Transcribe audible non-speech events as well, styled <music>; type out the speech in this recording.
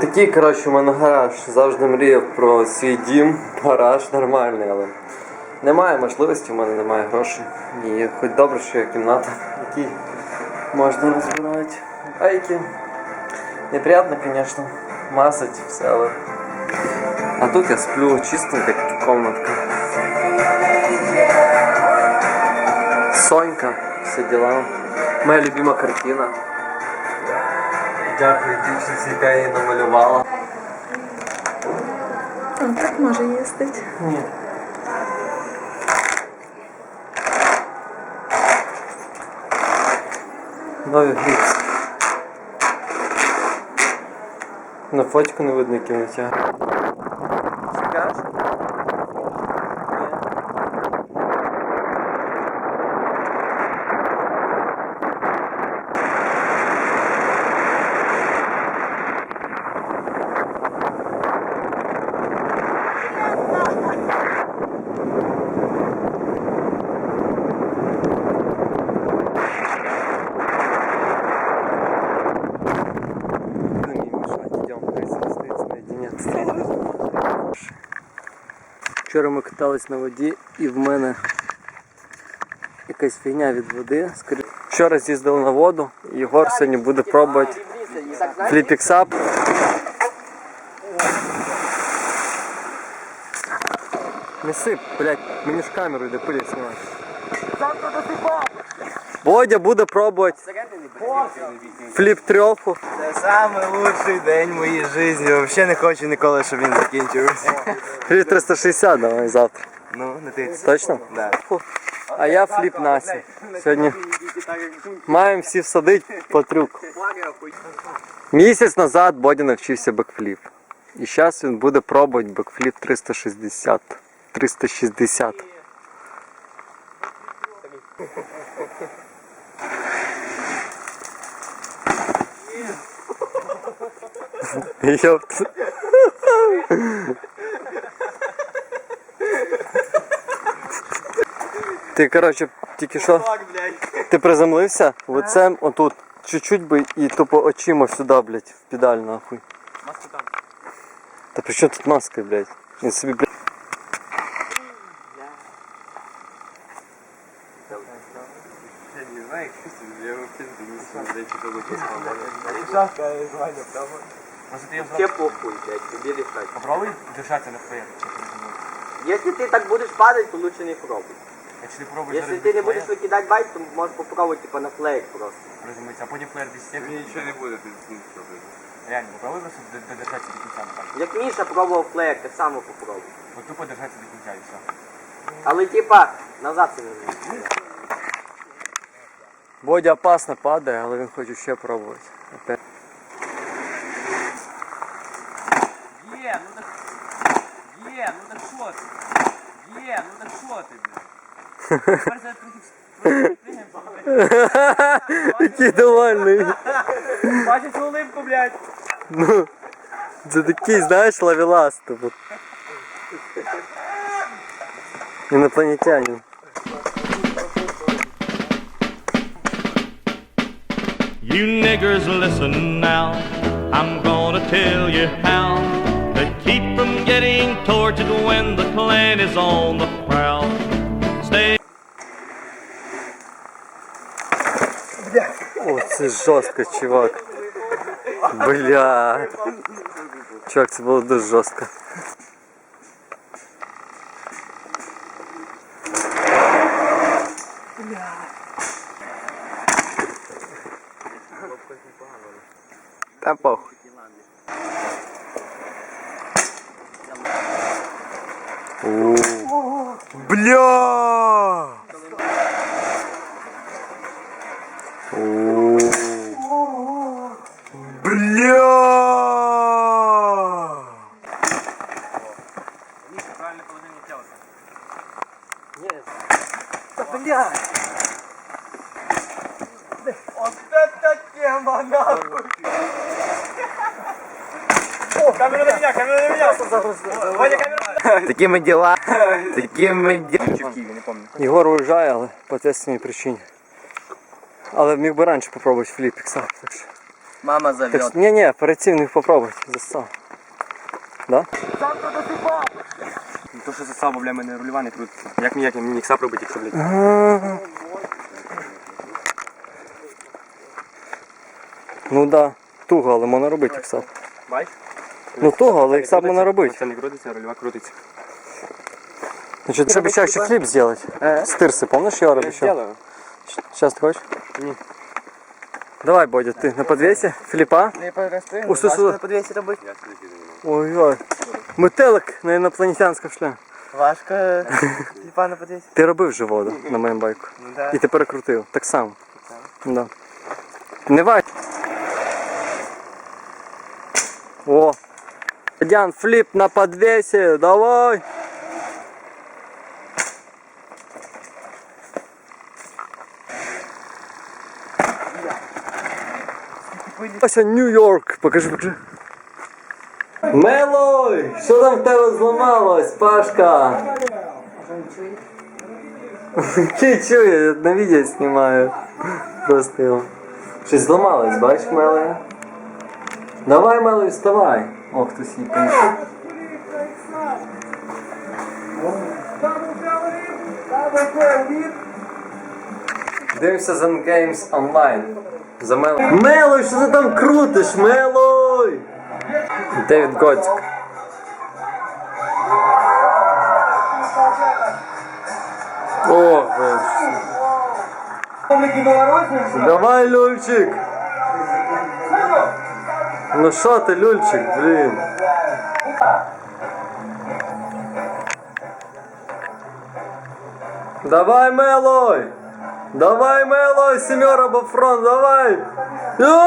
Такий, коротше, у мене гараж. Завжди мріяв про свій дім, гараж нормальний, але немає можливості, у мене немає грошей. І хоч добре, що є кімната, в якій можна розбирати. А які неприятно, звісно, масить все, але. А тут я сплю чистенька комнатка. Сонька, все дела. Моя любима картина. Дякую дівчинці, яка її намалювала. Он так може їздити. Ні. Нові гріпс. На фотку не видно, витяг. Вчора ми катались на воді і в мене якась фігня від води. Вчора з'їздив на воду, Єгор сьогодні буде пробувати фліпіксап. Не сип, блядь, мені ж камеру йде пилі знімати. Водя буде пробувати фліп трьоху. Це самий лучший день в моїй житті. Взагалі не хочу ніколи, щоб він закінчився. Фліп 360 давай завтра. Ну, не ти. Точно? Да. А я фліп Насі. Сьогодні маємо всі всадити по трюку. Місяць назад Бодя навчився бекфліп. І зараз він буде пробувати бекфліп 360. 360. Йопт. Ти, коротше, тільки що. Ти приземлився лицем отут. Чуть-чуть би і тупо очима сюди, блядь, в педаль нахуй. Маска там. Та при чому тут маска, блядь? Він собі, блядь. Я не знаю, як чувствую, я його пизду не знаю, чи то лучше Шашка, я знаю, правда? Может, ты ее Тебе похуй, блядь, тебе решать. попробуй держаться на флеер? Если ты так будешь падать, то лучше не пробуй. Если ты пробуешь Если ты не будешь выкидать байк, то можешь попробовать типа на флейк просто. разумеется, а потім флеер без степи. Мені нічого не буде, ти ну, що ти. Реально, попробуй просто д- додержаться до кінця. так. Як Міша пробував флейк, так само попробуй. От тупо держаться до кінця і все. Але типа назад це не можна. Бодя опасно падає, але він хоче ще пробувати. Опять. Є, ну так... Є, ну так що ти? Є, ну так що ти, блядь? Тепер зараз трохи довольний. Бачиш цю блядь? Ну, це такий, знаєш, лавелас. Типу. Інопланетянин. You niggers listen now. I'm gonna tell you how from getting tortured when the clan is on the prowl. Stay О, це жорстко, чувак. Бля. Чувак, це було дуже жорстко. Та похуй. Бля! Бля! Правильне положення тіла. Вот это тема нахуй! Камера на меня, камера на меня! Ваня, камера <laughs> Такими діла. <laughs> Такими діла. Єгор уїжджає, але по ответственній причині. Але міг би раніше попробувати фліпікса. Так. Мама Так, ні, ні, перед цим не попробуйте, застав. Да? То, що засав, бо, бля, мене рульова не крутиться. Як ніяк, мені ікса пробити, якщо, блядь. Ну да, туго, але можна робити іксап. Бач? Ну туго, але іксап можна робити. Це не крутиться, а рульова крутиться. Значит, ты обещал еще хлеб сделать. С тырсы, помнишь, я обещал? Сделаю. Сейчас ты хочешь? Не. Давай, Бодя, ты на подвесе, Филиппа. Не подрости. Ось тут сюди. подвесі робити. Ой-ой. Метелик на інопланетянському шлях. Важко. Тіпа на подвесі. Ти робив же воду на моєму байку. Ну да. І ти перекрутив. Так само. Да. Не вай. О. Дян, флип на подвесе, давай. Ася Нью-Йорк. Покажи, покажи. Мелой! Що там в тебе зламалось, Пашка? Чи чує, я на відео знімаю. Просто його. Щось зламалось, бачиш, Мелой? Давай, Мелой, вставай. О, хтось її помішав. Дивимося за Games онлайн. За Мелой. Мелой, що ти там крутиш, Мелой? Девід Готик. О. Давай, Люльчик. Ну що ти, Люльчик, блін. Давай, Мелой! Давай, Мелой, семера Бафрон, давай!